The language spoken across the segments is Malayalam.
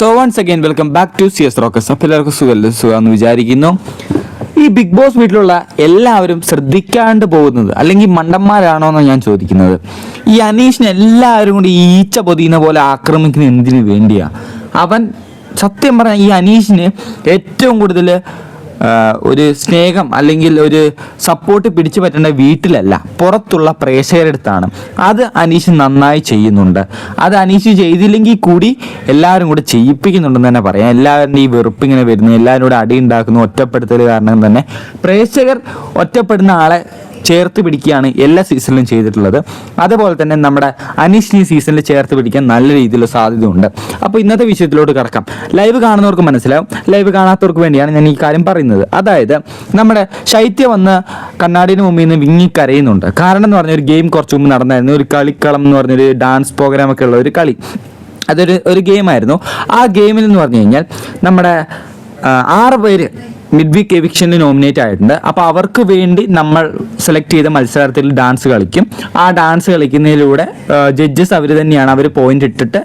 So once again welcome back to C S Rockers അപ്പോൾ എല്ലാവർക്കും സുഖമല്ലേ സുഖമെന്ന് വിചാരിക്കുന്നു. ഈ ബിഗ് ബോസ് വീട്ടിലുള്ള എല്ലാവരും ശ്രദ്ധിക്കാണ്ട് പോകുന്നത് അല്ലെങ്കിൽ മണ്ടന്മാരാണോ എന്നാണ് ഞാൻ ചോദിക്കുന്നത്. ഈ അനീഷിനെ എല്ലാവരും കൂടി ഈച്ച പൊതിയുന്ന പോലെ ആക്രമിക്കുന്ന എന്തിനു വേണ്ടിയാ? അവൻ സത്യം പറഞ്ഞാൽ ഈ അനീഷിന് ഏറ്റവും കൂടുതൽ ഒരു സ്നേഹം അല്ലെങ്കിൽ ഒരു സപ്പോർട്ട് പിടിച്ചു പറ്റേണ്ട വീട്ടിലല്ല പുറത്തുള്ള പ്രേക്ഷകരുടെ അടുത്താണ്. അത് അനീഷ് നന്നായി ചെയ്യുന്നുണ്ട്. അത് അനീഷ് ചെയ്തില്ലെങ്കിൽ കൂടി എല്ലാവരും കൂടെ ചെയ്യിപ്പിക്കുന്നുണ്ടെന്ന് തന്നെ പറയാം. എല്ലാവരുടെ ഈ വെറുപ്പ് ഇങ്ങനെ വരുന്നു എല്ലാവരും കൂടെ അടി ഉണ്ടാക്കുന്നു ഒറ്റപ്പെടുത്തൽ കാരണം തന്നെ പ്രേക്ഷകർ ഒറ്റപ്പെടുന്ന ആളെ ചേർത്ത് പിടിക്കുകയാണ് എല്ലാ സീസണിലും ചെയ്തിട്ടുള്ളത്. അതുപോലെ തന്നെ നമ്മുടെ അനീഷ് ഈ സീസണിൽ ചേർത്ത് പിടിക്കാൻ നല്ല രീതിയിലുള്ള സാധ്യതയുണ്ട്. അപ്പോൾ ഇന്നത്തെ വിഷയത്തിലോട്ട് കിടക്കാം. ലൈവ് കാണുന്നവർക്ക് മനസ്സിലാവും. ലൈവ് കാണാത്തവർക്ക് വേണ്ടിയാണ് ഞാൻ ഈ കാര്യം പറയുന്നത്. അതായത് നമ്മുടെ ശൈത്യ വന്ന് കണ്ണാടിന് മുമ്പിൽ നിന്ന് വിങ്ങി കരയുന്നുണ്ട് കാരണം എന്ന് പറഞ്ഞാൽ ഒരു ഗെയിം കുറച്ച് മുമ്പ് നടന്നായിരുന്നു. ഒരു കളിക്കളം എന്ന് പറഞ്ഞൊരു ഡാൻസ് പ്രോഗ്രാം ഒക്കെ ഉള്ള ഒരു കളി. അതൊരു ഒരു ഗെയിമായിരുന്നു. ആ ഗെയിമിൽ എന്ന് പറഞ്ഞു കഴിഞ്ഞാൽ നമ്മുടെ ആറ് പേര് മിഡ് വീക്ക് എവിക്ഷനിൽ നോമിനേറ്റ് ആയിട്ടുണ്ട്. അപ്പോൾ അവർക്ക് വേണ്ടി നമ്മൾ സെലക്ട് ചെയ്ത മത്സരത്തിൽ ഡാൻസ് കളിക്കും. ആ ഡാൻസ് കളിക്കുന്നതിലൂടെ ജഡ്ജസ് അവർ തന്നെയാണ് അവർ പോയിന്റ് ഇട്ടിട്ട്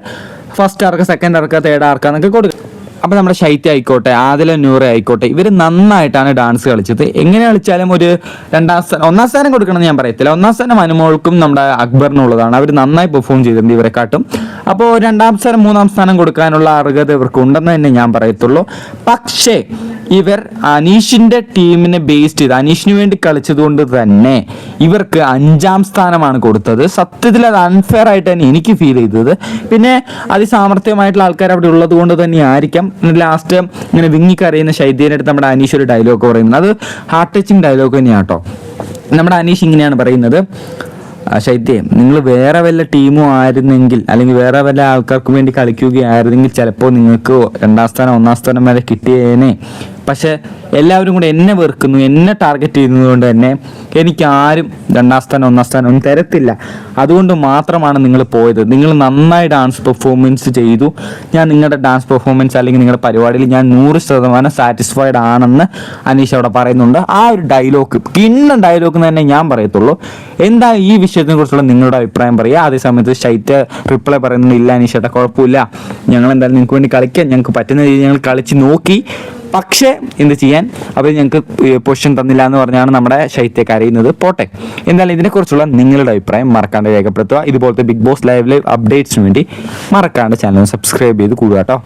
ഫസ്റ്റ് ആർക്ക് സെക്കൻഡ് ആർക്ക് തേർഡ് ആർക്ക് എന്നൊക്കെ കൊടുക്കും അപ്പോൾ നമ്മുടെ ശൈത്യ ആയിക്കോട്ടെ ആദില നൂറ ആയിക്കോട്ടെ ഇവർ നന്നായിട്ടാണ് ഡാൻസ് കളിച്ചത്. എങ്ങനെ കളിച്ചാലും ഒരു രണ്ടാം സ്ഥാനം ഒന്നാം സ്ഥാനം കൊടുക്കണമെന്ന് ഞാൻ പറയത്തില്ല. ഒന്നാം സ്ഥാനം അനുമോൾക്കും നമ്മുടെ അക്ബറിനുള്ളതാണ്. അവർ നന്നായി പെർഫോം ചെയ്തിട്ടുണ്ട് ഇവരെക്കാട്ടും. അപ്പോൾ രണ്ടാം സ്ഥാനം മൂന്നാം സ്ഥാനം കൊടുക്കാനുള്ള അർഹത ഇവർക്ക് ഉണ്ടെന്ന് തന്നെ ഞാൻ പറയത്തുള്ളൂ. പക്ഷേ ഇവർ അനീഷിന്റെ ടീമിനെ ബേസ് ചെയ്ത് അനീഷിന് വേണ്ടി കളിച്ചതുകൊണ്ട് തന്നെ ഇവർക്ക് അഞ്ചാം സ്ഥാനമാണ് കൊടുത്തത്. സത്യത്തിൽ അത് അൺഫെയർ ആയിട്ട് തന്നെ എനിക്ക് ഫീൽ ചെയ്തത്. പിന്നെ അതിസാമർത്ഥ്യമായിട്ടുള്ള ആൾക്കാർ അവിടെ ഉള്ളത് കൊണ്ട് തന്നെ ആയിരിക്കാം. ലാസ്റ്റ് ഇങ്ങനെ വിങ്ങിക്കറിയുന്ന ശൈത്യന്റെ അടുത്ത് നമ്മുടെ അനീഷ് ഒരു ഡയലോഗ് പറയുന്നത് അത് ഹാർട്ട് ടച്ചിങ് ഡയലോഗ് തന്നെയാണ് കേട്ടോ നമ്മുടെ അനീഷ് ഇങ്ങനെയാണ് പറയുന്നത്. ശൈത്യം നിങ്ങൾ വേറെ വല്ല ടീമും ആയിരുന്നെങ്കിൽ അല്ലെങ്കിൽ വേറെ വല്ല ആൾക്കാർക്കും വേണ്ടി കളിക്കുകയായിരുന്നെങ്കിൽ ചിലപ്പോൾ നിങ്ങൾക്ക് രണ്ടാം സ്ഥാനം ഒന്നാം സ്ഥാനം വരെ കിട്ടിയേനെ. പക്ഷെ എല്ലാവരും കൂടെ എന്നെ വെറുക്കുന്നു എന്നെ ടാർഗറ്റ് ചെയ്യുന്നതുകൊണ്ട് തന്നെ എനിക്ക് ആരും രണ്ടാം സ്ഥാനം ഒന്നാം സ്ഥാനം ഒന്നും തരത്തില്ല. അതുകൊണ്ട് മാത്രമാണ് നിങ്ങൾ പോയത്. നിങ്ങൾ നന്നായി ഡാൻസ് പെർഫോമൻസ് ചെയ്തു. ഞാൻ നിങ്ങളുടെ ഡാൻസ് പെർഫോമൻസ് അല്ലെങ്കിൽ നിങ്ങളുടെ പരിപാടിയിൽ ഞാൻ നൂറ് ശതമാനം സാറ്റിസ്ഫൈഡ് ആണെന്ന് അനീഷ് അവിടെ പറയുന്നുണ്ട്. ആ ഒരു ഡയലോഗ് കിണ്ണം ഡയലോഗ് തന്നെ ഞാൻ പറയത്തുള്ളൂ. എന്താ ഈ വിഷയത്തിനെ കുറിച്ചുള്ള നിങ്ങളുടെ അഭിപ്രായം പറയുക? അതേ സമയത്ത് ശൈത്യ റിപ്ലൈ പറയുന്നുണ്ട് ഇല്ല അനീഷേട്ടാ കുഴപ്പമില്ല. ഞങ്ങൾ എന്തായാലും നിങ്ങൾക്ക് വേണ്ടി കളിക്കാം. ഞങ്ങൾക്ക് പറ്റുന്ന രീതിയിൽ ഞങ്ങൾ കളിച്ച് നോക്കി. പക്ഷേ എന്ത് ചെയ്യാൻ? അവർ ഞങ്ങൾക്ക് പൊസിഷൻ തന്നില്ല എന്ന് പറഞ്ഞാണ് നമ്മുടെ ശൈത്യ കരയുന്നത് പോട്ടെ. എന്തായാലും ഇതിനെക്കുറിച്ചുള്ള നിങ്ങളുടെ അഭിപ്രായം മറക്കാണ്ട് രേഖപ്പെടുത്തുക. ഇതുപോലത്തെ ബിഗ് ബോസ് ലൈവ് ലൈവ് അപ്ഡേറ്റ്സിന് വേണ്ടി മറക്കാണ്ട് ചാനൽ സബ്സ്ക്രൈബ് ചെയ്ത് കൂടുക കേട്ടോ.